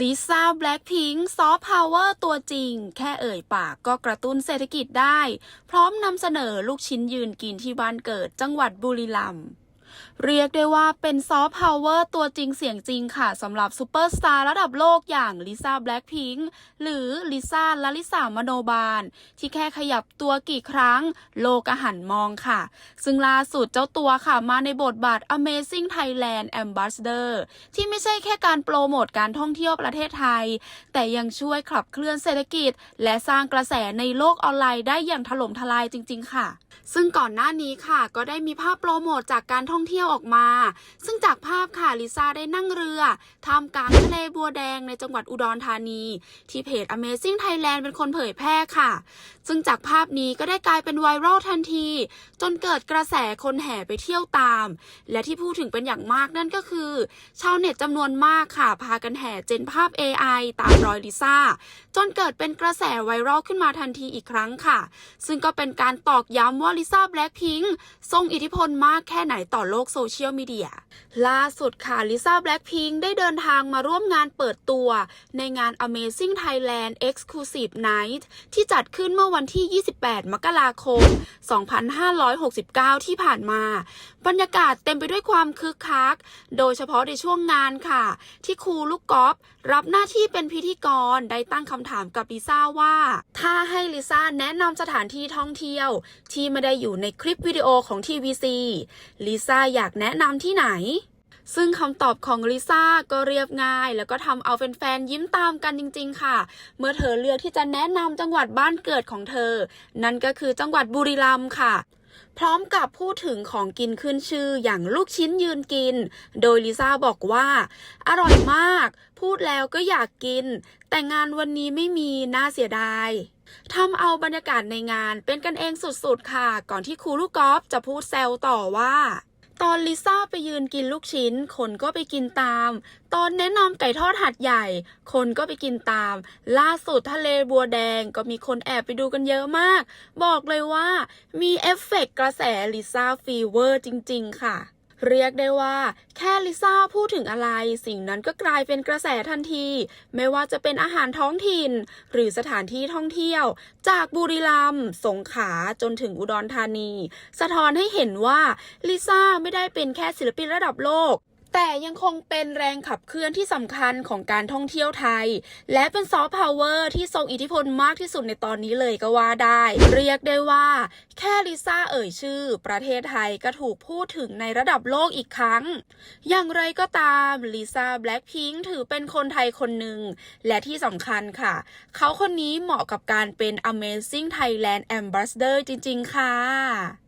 ลิซ่าแบล็กพิงค์ซอฟต์พาวเวอร์ตัวจริง แค่เอ่ยปากก็กระตุ้นเศรษฐกิจได้ พร้อมนำเสนอลูกชิ้นยืนกินที่บ้านเกิดจังหวัดบุรีรัมย์ เรียกได้ว่าเป็นซอฟต์พาวเวอร์ตัวจริงเสียงจริงค่ะสำหรับซูเปอร์สตาร์ระดับโลกอย่างลิซ่าแบล็ k พิงค์หรือลิซ่าลลิสามโนบาล ที่แค่ขยับตัวกี่ครั้ง โลกก็หันมองค่ะ ซึ่งล่าสุดเจ้าตัวค่ะมาในบทบาท Amazing Thailand Ambassador ที่ไม่ใช่แค่การโปรโมทการท่องเที่ยวประเทศไทย แต่ยังช่วยขับเคลื่อนเศรษฐกิจ และสร้างกระแสในโลกออนไลน์ได้อย่างถล่มทลายจริง ๆ ค่ะ ซึ่งก่อนหน้านี้ค่ะ ก็ได้มีภาพโปรโมทจากการท่องเที่ยวออกมา ซึ่งจากภาพค่ะลิซ่าได้นั่งเรือท่ามกลางทะเลบัวแดงในจังหวัดอุดรธานี ที่เพจ Amazing Thailand เป็นคนเผยแพร่ค่ะ ซึ่งจากภาพนี้ก็ได้กลายเป็นไวรัลทันที จนเกิดกระแสคนแห่ไปเที่ยวตาม และที่พูดถึงเป็นอย่างมากนั่นก็คือ ชาวเน็ตจำนวนมากค่ะ พากันแห่เจนภาพ AI ตามรอยลิซ่า จนเกิดเป็นกระแสไวรัลขึ้นมาทันทีอีกครั้งค่ะ ซึ่งก็เป็นการตอกย้ำว่าลิซ่าแบล็ k พิงค์ทรงอิทธิพลมากแค่ไหนต่อโลโลกโซเชียลมีเดีย ล่าสุดค่ะลิซ่าแบล็ k พิงค์ได้เดินทางมาร่วมงานเปิดตัว ในงาน Amazing Thailand Exclusive Night ที่จัดขึ้นเมื่อวันที่ 28 มกราคม 2569 ที่ผ่านมา บรรยากาศเต็มไปด้วยความคึกคัก โดยเฉพาะในช่วงงานค่ะ ที่ครูลูกกอล์ฟรับหน้าที่เป็นพิธีกรได้ตั้งคำถามกับลิซ่าว่า ถ้าให้ลิซ่าแนะนำสถานที่ท่องเที่ยว ที่ไม่ได้อยู่ในคลิปวิดีโอของทีวีซีลิซ่าอยากแนะนำที่ไหนซึ่งคำตอบของลิซ่าก็เรียบง่าย แล้วก็ทำเอาแฟนๆยิ้มตามกันจริง ๆ ค่ะ เมื่อเธอเลือกที่จะแนะนำจังหวัดบ้านเกิดของเธอ นั่นก็คือจังหวัดบุรีรัมย์ค่ะพร้อมกับพูดถึงของกินขึ้นชื่ออย่างลูกชิ้นยืนกิน โดยลิซ่าบอกว่า อร่อยมาก พูดแล้วก็อยากกิน แต่งานวันนี้ไม่มีน่าเสียดายทำเอาบรรยากาศในงานเป็นกันเองสุดๆค่ะ ก่อนที่ครูลูกกอล์ฟจะพูดแซวต่อว่า ตอนลิซ่าไปยืนกินลูกชิ้น คนก็ไปกินตาม ตอนแนะนำไก่ทอดหัดใหญ่ คนก็ไปกินตาม ล่าสุดทะเลบัวแดงก็มีคนแอบไปดูกันเยอะมาก บอกเลยว่ามีเอฟเฟกต์กระแสลิซ่าฟีเวอร์จริง ๆ ค่ะ เรียกได้ว่า แค่ลิซ่าพูดถึงอะไร สิ่งนั้นก็กลายเป็นกระแสทันที ไม่ว่าจะเป็นอาหารท้องถิ่น หรือสถานที่ท่องเที่ยว จากบุรีรัมย์สงขลาจนถึงอุดรธานี สะท้อนให้เห็นว่าลิซ่าไม่ได้เป็นแค่ศิลปินระดับโลก แต่ยังคงเป็นแรงขับเคลื่อนที่สำคัญของการท่องเที่ยวไทย และเป็นซอฟต์พาวเวอร์ที่ทรงอิทธิพลมากที่สุดในตอนนี้เลยก็ว่าได้ เรียกได้ว่า แค่ลิซ่าเอ่ยชื่อ ประเทศไทยก็ถูกพูดถึงในระดับโลกอีกครั้ง อย่างไรก็ตามลิซ่าแบล็ k พิงค์ถือเป็นคนไทยคนหนึ่ง และที่สำคัญค่ะ เขาคนนี้เหมาะกับการเป็น Amazing Thailand Ambassador จริง ๆ ค่ะ